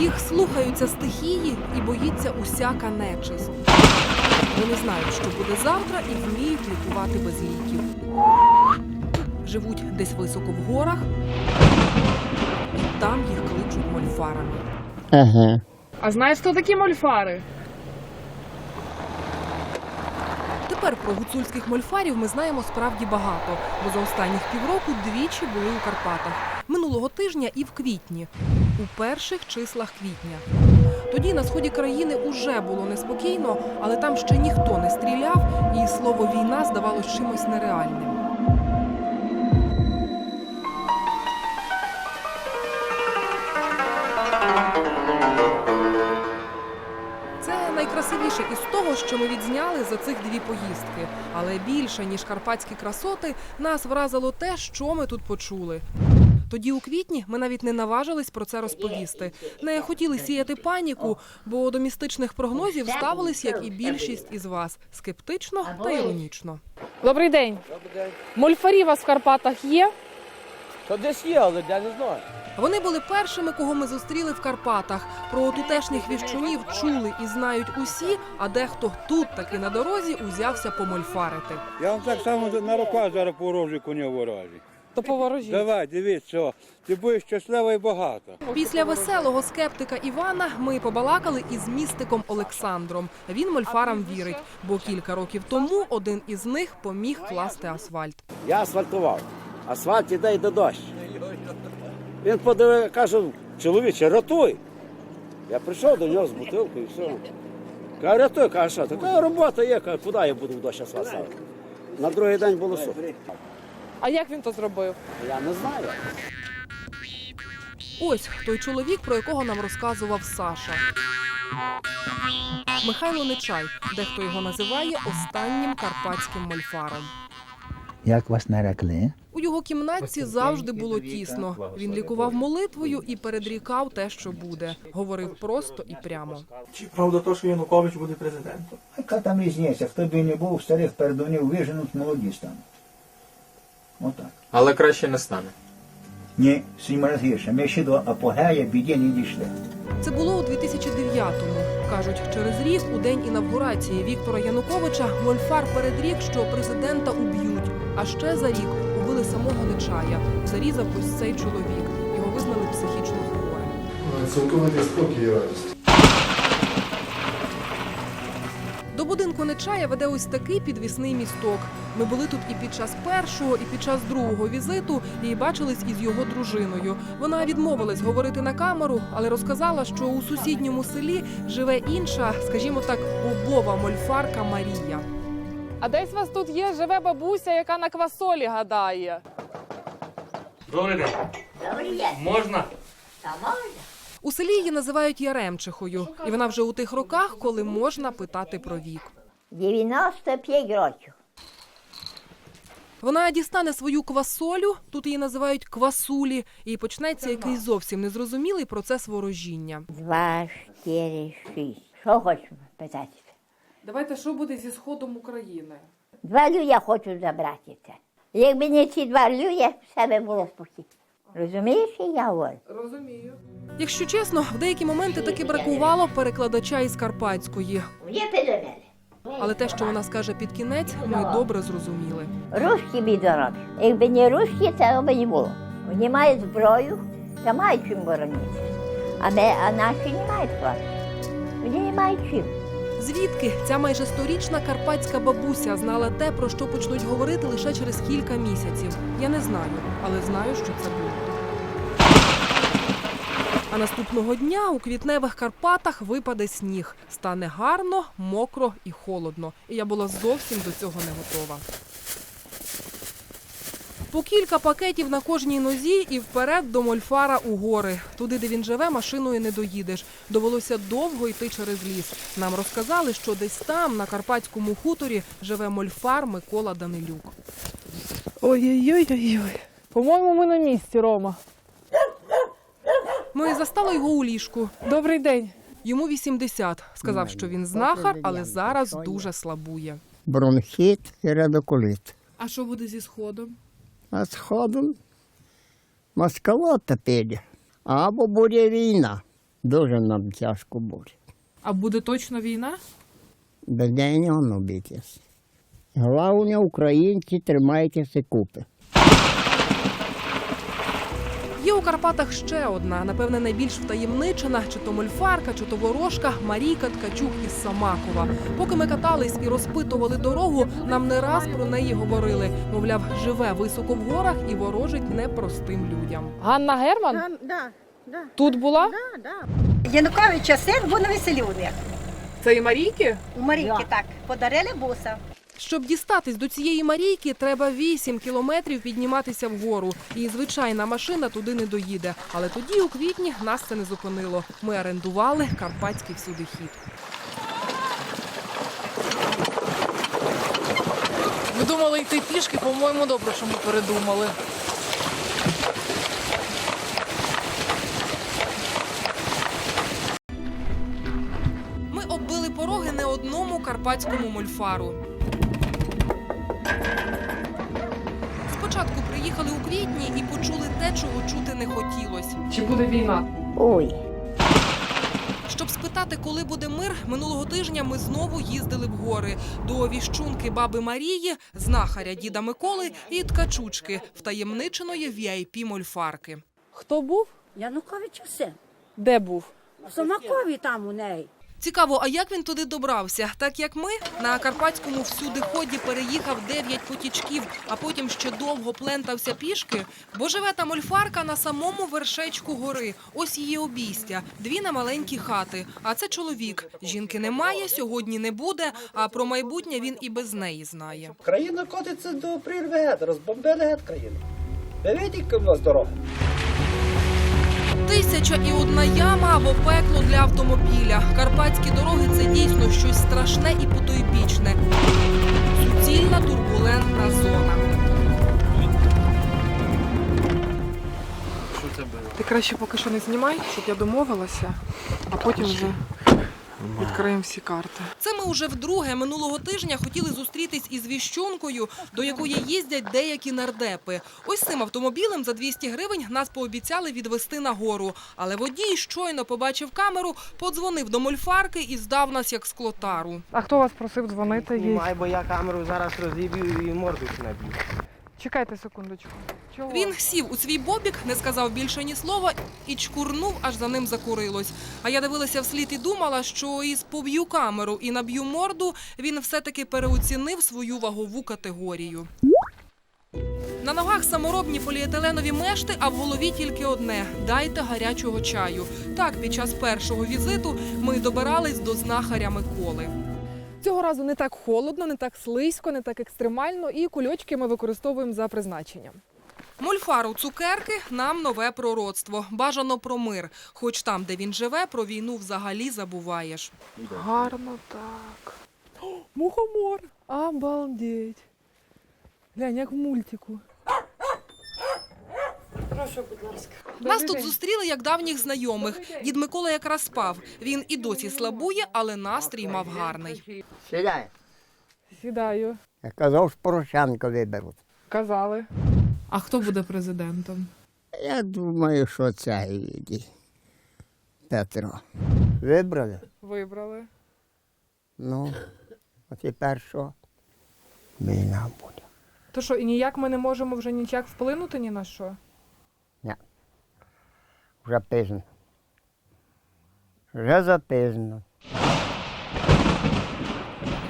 Їх слухаються стихії і боїться усяка нечисть. Вони знають, що буде завтра, і вміють лікувати без ліків. Живуть десь високо в горах, і там їх кличуть мольфарами. Ага. А знаєш, хто такі мольфари? Тепер про гуцульських мольфарів ми знаємо справді багато, бо за останніх півроку двічі були у Карпатах. Минулого тижня і в квітні, у перших числах квітня. Тоді на сході країни уже було неспокійно, але там ще ніхто не стріляв, і слово війна здавалось чимось нереальним. Найкрасивіше із того, що ми відзняли за цих дві поїздки. Але більше ніж карпатські красоти нас вразило те, що ми тут почули. Тоді у квітні ми навіть не наважились про це розповісти. Не хотіли сіяти паніку, бо до містичних прогнозів ставились, як і більшість із вас, скептично та іронічно. Добрий день. Мольфарі у вас в Карпатах є? Та десь є, але я не знаю. Вони були першими, кого ми зустріли в Карпатах. Про тутешніх віщунів чули і знають усі, а дехто тут таки на дорозі узявся помольфарити. Я вам так само на руках зараз порожу коня ворожі. То поворожі. Давай, дивіться, ти будеш щаслива і багата. Після веселого скептика Івана ми побалакали із містиком Олександром. Він мольфарам вірить, бо кілька років тому один із них поміг класти асфальт. Я асфальтував. Асфальт іде йде дощ. Він подивив, каже, чоловіче, рятуй. Я прийшов до нього з бутилкою і все. Каже, рятуй, каже, що? Така робота є, каже, куди я буду в дощ ставити? На другий день було сухо. А як він то зробив? Я не знаю. Ось той чоловік, про якого нам розказував Саша. Михайло Нечай, дехто його називає останнім карпатським мольфаром. Як вас нарекли? У його кімнатці завжди було тісно. Він лікував молитвою і передрікав те, що буде. Говорив просто і прямо. Чи правда то, що Янукович буде президентом? Яка там різниця? Хто б і не був, старих пердунів виженуть, молоді стануть. Отак. Але краще не стане. Ні, сім разів гірше. Ми ще до апогея біді не дійшли. Це було у 2009-му. Кажуть, через рік у день інавгурації Віктора Януковича Мольфар передрік, що президента уб'ють. А ще за рік убили самого Нечая. Зарізав ось цей чоловік. Його визнали психічно хворим. Цілковитий спокій і радість. До будинку Нечая веде ось такий підвісний місток. Ми були тут і під час першого, і під час другого візиту, і бачились із його дружиною. Вона відмовилась говорити на камеру, але розказала, що у сусідньому селі живе інша, скажімо так, бобова мольфарка Марія. А десь у вас тут є живе бабуся, яка на квасолі гадає. Добрий день. Можна? У селі її називають Яремчихою, і вона вже у тих роках, коли можна питати про вік. 95 років. Вона дістане свою квасолю, тут її називають квасулі, і почнеться якийсь зовсім незрозумілий процес ворожіння. Два, чотири, шість. Що хочеш питати? Давайте, що буде зі сходом України? Два люя хочу забрати це. Якби не ці два люя, все би було спокійно. Розумієш, що я говорю? Розумію. Якщо чесно, в деякі моменти таки бракувало перекладача із карпатської. Є. Але те, що вона скаже під кінець, ми добре зрозуміли. Русські бідороби. Якби не русські, цього би не було. Вони мають зброю, та мають чим боронитися. А, ми, а наші не мають хлопці. Вони не мають чим. Звідки ця майже сторічна карпатська бабуся знала те, про що почнуть говорити лише через кілька місяців? Я не знаю, але знаю, що це було. А наступного дня у квітневих Карпатах випаде сніг. Стане гарно, мокро і холодно. І я була зовсім до цього не готова. По кілька пакетів на кожній нозі і вперед до Мольфара у гори. Туди, де він живе, машиною не доїдеш. Довелося довго йти через ліс. Нам розказали, що десь там, на карпатському хуторі, живе Мольфар Микола Данилюк. Ой-ой-ой-ой. По-моєму, ми на місці, Рома. Ми застали його у ліжку. Добрий день. Йому 80. Сказав, що він знахар, але зараз дуже слабує. Бронхіт і радикуліт. А що буде зі сходом? А згодом москалота піде. Або буде війна. Дуже нам тяжко буде. А буде точно війна? Без неї не воно битись. Головне, українці, тримайтеся купи. Є у Карпатах ще одна, напевне, найбільш втаємничена, чи то мольфарка, чи то ворожка Марійка Ткачук із Самакова. Поки ми катались і розпитували дорогу, нам не раз про неї говорили. Мовляв, живе високо в горах і ворожить непростим людям. Ганна Герман? Да, да, Тут була? да, да. Януковича син був на веселі у. Це і Марійки? У Марійки так. Подарили буса. Щоб дістатись до цієї Марійки, треба 8 кілометрів підніматися вгору. І звичайна машина туди не доїде. Але тоді, у квітні, нас це не зупинило. Ми орендували карпатський всюди хід. Ми думали йти пішки, по-моєму, добре, що ми передумали. Ми оббили пороги не одному карпатському мольфару. Квітні і почули те, чого чути не хотілось. Чи буде війна? Ой, Щоб спитати, коли буде мир, минулого тижня ми знову їздили в гори до віщунки баби Марії, знахаря діда Миколи і ткачучки втаємниченої vip мольфарки. Хто був? Януковича син. Де був? В Самакові там у неї. Цікаво, а як він туди добрався? Так як ми на карпатському всюдиході переїхав дев'ять потічків, а потім ще довго плентався пішки, бо живе там ольфарка на самому вершечку гори. Ось її обійстя, дві немаленькі хати. А це чоловік. Жінки немає, сьогодні не буде. А про майбутнє він і без неї знає. Країна котиться до прірви розбомбили геть країну. Ви бачите, яка в нас дорога? Тисяча і одна яма або пекло для автомобіля. Карпатські дороги це дійсно щось страшне і потойбічне. Суцільна турбулентна зона. Що це було? Ти краще поки що не знімай, щоб я домовилася, а потім вже відкриємо всі карти. Це ми уже вдруге минулого тижня хотіли зустрітись із віщункою, до якої їздять деякі нардепи. Ось цим автомобілем за 200 гривень нас пообіцяли відвести на гору. Але водій щойно побачив камеру, подзвонив до мольфарки і здав нас як склотару. А хто вас просив дзвонити їй? Знімай, бо я камеру зараз розіб'ю і морду наб'ю. Чекайте секундочку. Чого? Він сів у свій бобік, не сказав більше ні слова і чкурнув, аж за ним закурилось. А я дивилася вслід і думала, що із поб'ю камеру і наб'ю морду, він все-таки переоцінив свою вагову категорію. На ногах саморобні поліетиленові мешти, а в голові тільки одне дайте гарячого чаю. Так, під час першого візиту ми добирались до знахаря Миколи. Цього разу не так холодно, не так слизько, не так екстремально, і кульочки ми використовуємо за призначенням. Мольфару цукерки нам нове пророцтво. Бажано про мир. Хоч там, де він живе, про війну взагалі забуваєш. Гарно так. О, мухомор! Обалдеть! Глянь, як в мультику. Нас тут зустріли як давніх знайомих. Дід Микола якраз спав. Він і досі слабує, але настрій мав гарний. Сідай. Сідаю. Я казав, що Порошенко виберуть. Казали. А хто буде президентом? Я думаю, що це іді. Петро. Вибрали? Вибрали. Ну, а тепер що? Війна буде. То що, і ніяк ми не можемо вже ніяк вплинути ні на що? Вже пізно. Вже запізно.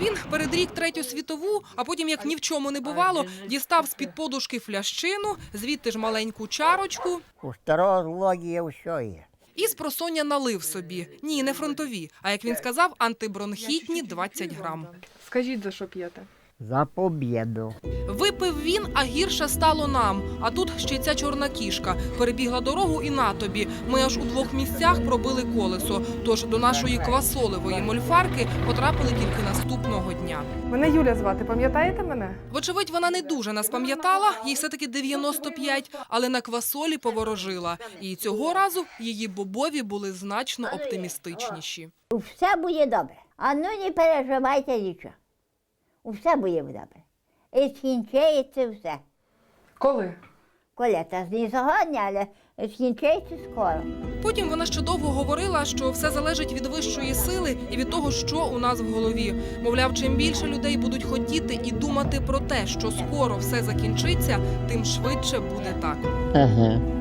Він передрік третю світову, а потім, як ні в чому не бувало, дістав з під подушки флящину, звідти ж маленьку чарочку. У старого злодія все є. І з просоння налив собі. Ні, не фронтові. А як він сказав, антибронхітні 20 грам. Скажіть, за що п'єте? За побєду. Випив він, а гірше стало нам. А тут ще й ця чорна кішка перебігла дорогу і на тобі. Ми аж у двох місцях пробили колесо. Тож до нашої квасолевої мольфарки потрапили тільки наступного дня. Мене Юля звати, пам'ятаєте мене? Вочевидь, вона не дуже нас пам'ятала, їй все-таки 95, але на квасолі поворожила. І цього разу її бобові були значно оптимістичніші. все буде добре. А ну не переживайте нічого. Все буде добре. І скінчається все. Коли? Колета не сьогодні, але скінчиться скоро. Потім вона ще довго говорила, що все залежить від вищої сили і від того, що у нас в голові. Мовляв, чим більше людей будуть хотіти і думати про те, що скоро все закінчиться, тим швидше буде так. Ага.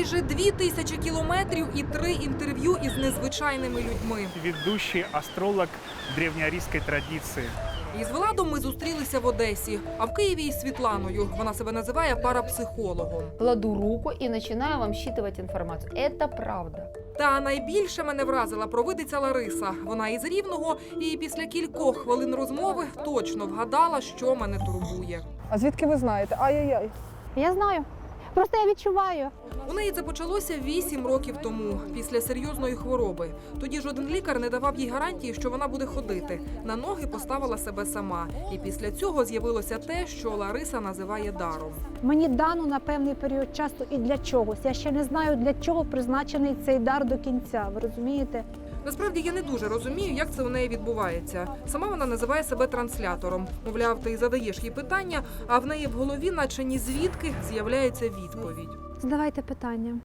Майже дві тисячі кілометрів і три інтерв'ю із незвичайними людьми. Ведущий астролог древнеарийской традиции. Із Владом ми зустрілися в Одесі, а в Києві із Світланою. Вона себе називає парапсихологом. Кладу руку і починаю вам щитувати інформацію. Це правда. Та найбільше мене вразила провидиця Лариса. Вона із рівного, і після кількох хвилин розмови точно вгадала, що мене турбує. А звідки ви знаєте? Ай-яй-яй. Я знаю. Просто я відчуваю. У неї це почалося вісім років тому, після серйозної хвороби. Тоді жоден лікар не давав їй гарантії, що вона буде ходити. На ноги поставила себе сама. І після цього з'явилося те, що Лариса називає даром. Мені дано на певний період часу і для чогось. Я ще не знаю, для чого призначений цей дар до кінця. Ви розумієте? Насправді я не дуже розумію, як це у неї відбувається. Сама вона називає себе транслятором. Мовляв, ти задаєш їй питання, а в неї в голові, наче ні звідки, з'являється відповідь. Задавайте питання.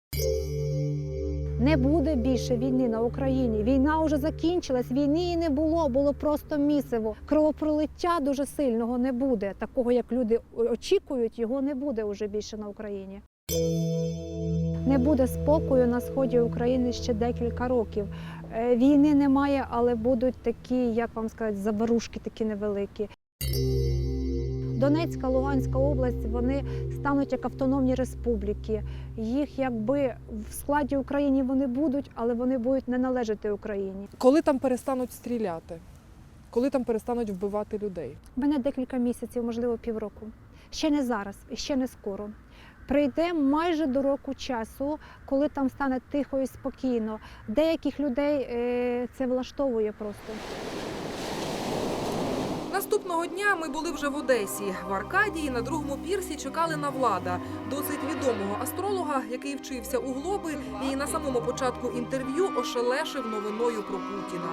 Не буде більше війни на Україні. Війна вже закінчилась. Війни і не було, було просто місиво. Кровопролиття дуже сильного не буде. Такого, як люди очікують, його не буде вже більше на Україні. Не буде спокою на сході України ще декілька років. Е, Війни немає, але будуть такі, як вам сказати, заварушки такі невеликі. Донецька, Луганська область вони стануть як автономні республіки. Їх якби в складі України вони будуть, але вони будуть не належати Україні. Коли там перестануть стріляти? Коли там перестануть вбивати людей? У мене декілька місяців, можливо, півроку. Ще не зараз і ще не скоро. Прийде майже до року часу, коли там стане тихо і спокійно. Деяких людей е, це влаштовує просто. Наступного дня ми були вже в Одесі. В Аркадії на другому пірсі чекали на влада, досить відомого астролога, який вчився у глоби і на самому початку інтерв'ю ошелешив новиною про Путіна.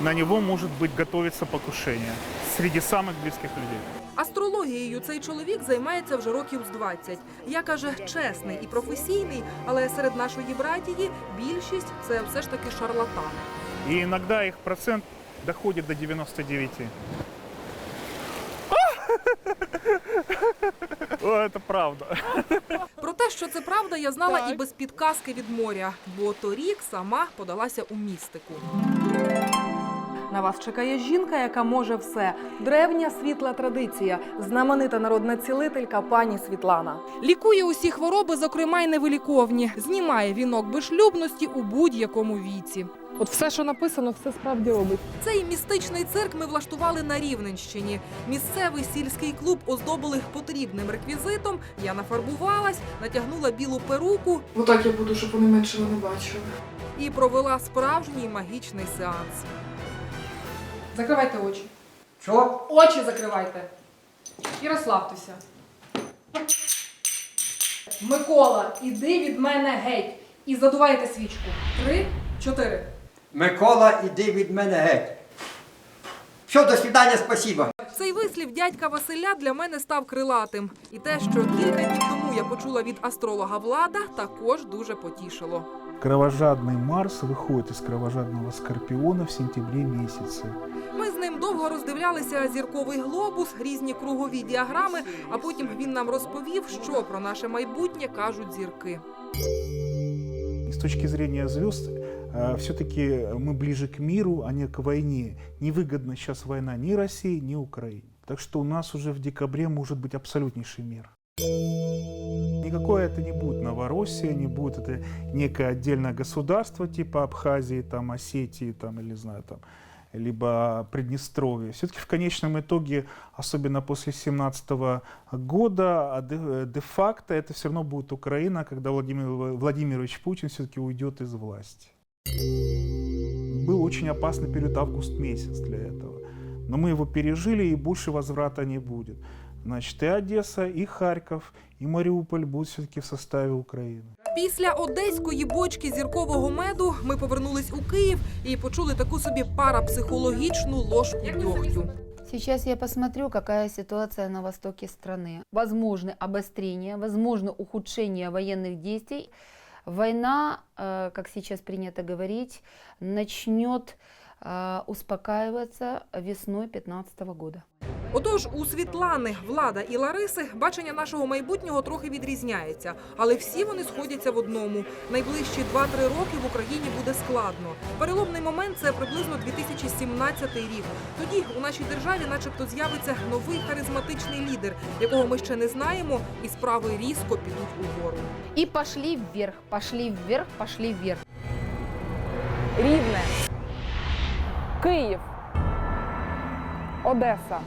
На него может быть готовиться покушение среди самых близких людей. Астрологією цей чоловік займається вже років з 20. Я каже, чесний і професійний, але серед нашої братії більшість це все ж таки шарлатани. И иногда их процент доходит до 99. О, это правда. Про те, що це правда, я знала Так. і без підказки від моря, бо торік сама подалася у містику. На вас чекає жінка, яка може все. Древня світла традиція, знаменита народна цілителька пані Світлана. Лікує усі хвороби, зокрема й невиліковні. Знімає вінок безшлюбності у будь-якому віці. От все, що написано, все справді робить. Цей містичний цирк ми влаштували на Рівненщині. Місцевий сільський клуб оздобили потрібним реквізитом. Я нафарбувалась, натягнула білу перуку Отак я буду, щоб вони менше мене бачили. і провела справжній магічний сеанс. Закривайте очі. Що? Очі закривайте. І розслабтеся. Микола, іди від мене геть. І задувайте свічку. Три, чотири. Микола, іди від мене геть. Все, до свидання, спасибо. Цей вислів дядька Василя для мене став крилатим. І те, що кілька днів тому я почула від астролога влада, також дуже потішило. Кровожадный Марс выходит из кровожадного Скорпиона в сентябре месяце. Ми з ним довго роздивлялися зірковий глобус, різні кругові діаграми, а потім він нам розповів, що про наше майбутнє кажуть зірки. С точки зрения звезд, все-таки мы ближе к миру, а не к войне. Невыгодна сейчас война ни России, ни Украине. Так что у нас уже в декабре может быть абсолютнейший мир. Никакое это не будет Новороссия, не будет это некое отдельное государство типа Абхазии, там, Осетии, там, или знаю, там, либо Приднестровье. Все-таки в конечном итоге, особенно после 17 года, а де- де-факто это все равно будет Украина, когда Владимир Владимирович Путин все-таки уйдет из власти. Был очень опасный период август месяц для этого. Но мы его пережили, и больше возврата не будет. Значит, и Одесса, и Харьков, и Мариуполь будут все-таки в составе Украины. Після одеської бочки зіркового меду ми повернулись у Київ і почули таку собі парапсихологічну ложку дьогтю. Сейчас я посмотрю, какая ситуация на востоке страны. Возможно обострение, возможно ухудшение военных действий. Война, э, как сейчас принято говорить, начнет э, успокаиваться весной 2015 года. Отож, у Світлани, Влада і Лариси бачення нашого майбутнього трохи відрізняється, але всі вони сходяться в одному. Найближчі 2-3 роки в Україні буде складно. Переломний момент це приблизно 2017 рік. Тоді у нашій державі, начебто, з'явиться новий харизматичний лідер, якого ми ще не знаємо, і справи різко підуть угору. И пошли вверх, пошли вверх, пошли вверх. Рівне, Київ, Одеса.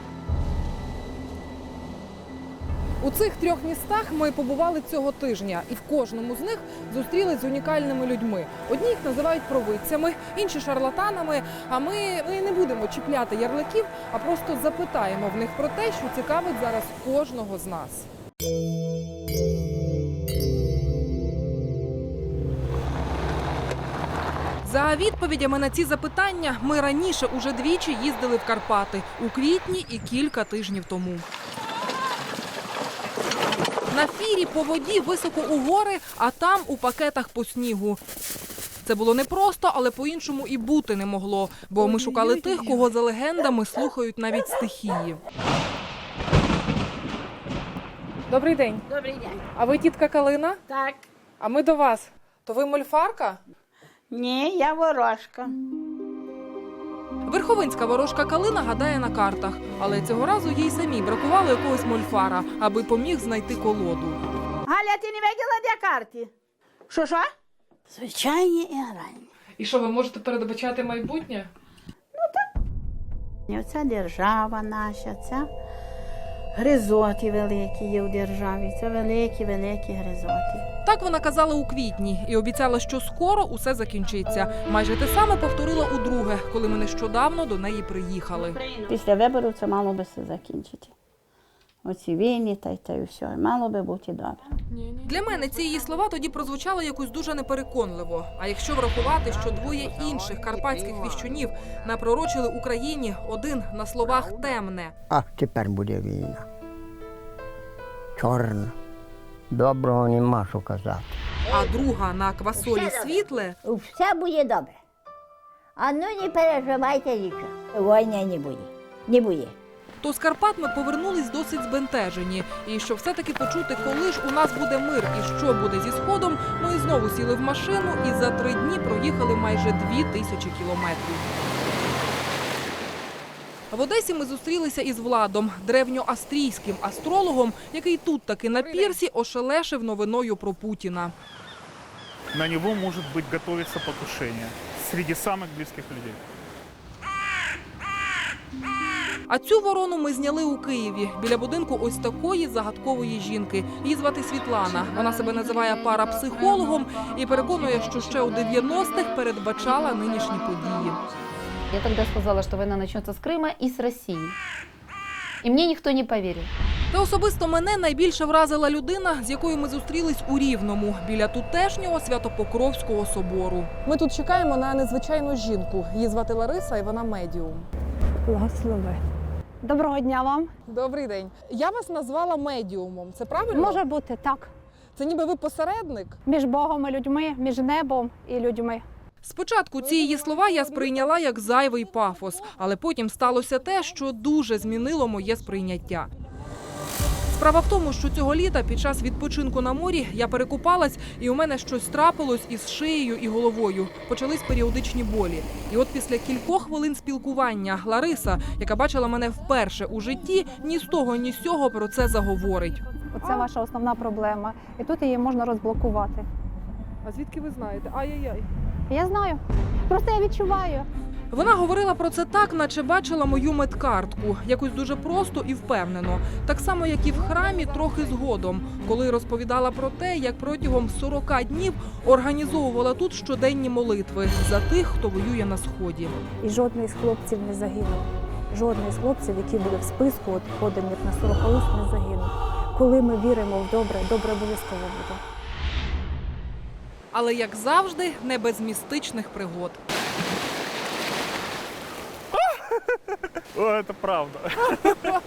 У цих трьох містах ми побували цього тижня, і в кожному з них зустрілись з унікальними людьми. Одні їх називають провидцями, інші шарлатанами. А ми, ми не будемо чіпляти ярликів, а просто запитаємо в них про те, що цікавить зараз кожного з нас. За відповідями на ці запитання ми раніше уже двічі їздили в Карпати у квітні і кілька тижнів тому. На фірі по воді високо у гори, а там у пакетах по снігу. Це було непросто, але по-іншому і бути не могло, бо ми шукали тих, кого за легендами слухають навіть стихії. Добрий день. Добрий день. А ви тітка Калина? Так. А ми до вас. То ви мольфарка? Ні, я ворожка. Верховинська ворожка Калина гадає на картах, але цього разу їй самій бракувало якогось мольфара, аби поміг знайти колоду. Галя, ти не бачила де карти? Що що? Звичайні і грані. І що, ви можете передбачати майбутнє? Ну так. Оця держава наша, ця гризоти великі є в державі. Це великі, великі гризоти. Так вона казала у квітні і обіцяла, що скоро усе закінчиться. Майже те саме повторила удруге, коли ми нещодавно до неї приїхали. Після виборів це мало би все закінчити. Оці війни та й та й все. Мало би бути добре. Для мене ці її слова тоді прозвучали якось дуже непереконливо. А якщо врахувати, що двоє інших карпатських віщунів напророчили Україні один на словах темне. А тепер буде війна. Чорна. Доброго нема що казати. А друга на квасолі світле Все буде добре. А ну не переживайте нічого. Війни не буде. Не буде. То з Карпат ми повернулись досить збентежені. І щоб все-таки почути, коли ж у нас буде мир і що буде зі сходом, ми знову сіли в машину і за три дні проїхали майже дві тисячі кілометрів. В Одесі ми зустрілися із Владом, древньоастрійським астрологом, який тут таки на пірсі ошелешив новиною про Путіна. На него может быть готовиться покушение среди самых близких людей. А цю ворону ми зняли у Києві біля будинку ось такої загадкової жінки. Її звати Світлана. Вона себе називає парапсихологом і переконує, що ще у 90-х передбачала нинішні події. Я тогда сказала, что война начнется с Крыма и с России. И мне никто не поверил. Та особисто мене найбільше вразила людина, з якою ми зустрілись у Рівному біля тутешнього Святопокровського собору. Ми тут чекаємо на незвичайну жінку. Її звати Лариса, і вона медіум. Благослови. Доброго дня вам. Добрий день. Я вас назвала медіумом. Це правильно? Може бути так. Це ніби ви посередник. Між Богом і людьми, між небом і людьми. Спочатку ці її слова я сприйняла як зайвий пафос, але потім сталося те, що дуже змінило моє сприйняття. Справа в тому, що цього літа під час відпочинку на морі я перекупалась, і у мене щось трапилось із шиєю і головою. Почались періодичні болі. І от після кількох хвилин спілкування Лариса, яка бачила мене вперше у житті, ні з того, ні з цього про це заговорить. Оце ваша основна проблема. І тут її можна розблокувати. А звідки ви знаєте? Ай-яй-яй. Я знаю. Просто я відчуваю. Вона говорила про це так, наче бачила мою медкартку, якось дуже просто і впевнено. Так само, як і в храмі, трохи згодом, коли розповідала про те, як протягом 40 днів організовувала тут щоденні молитви за тих, хто воює на сході. І жодний з хлопців не загинув. Жодний з хлопців, які були в списку, от поданих на 40 уст, не загинув. Коли ми віримо в добре, добре обов'язково буде. Але як завжди, не без містичних пригод. О, это правда.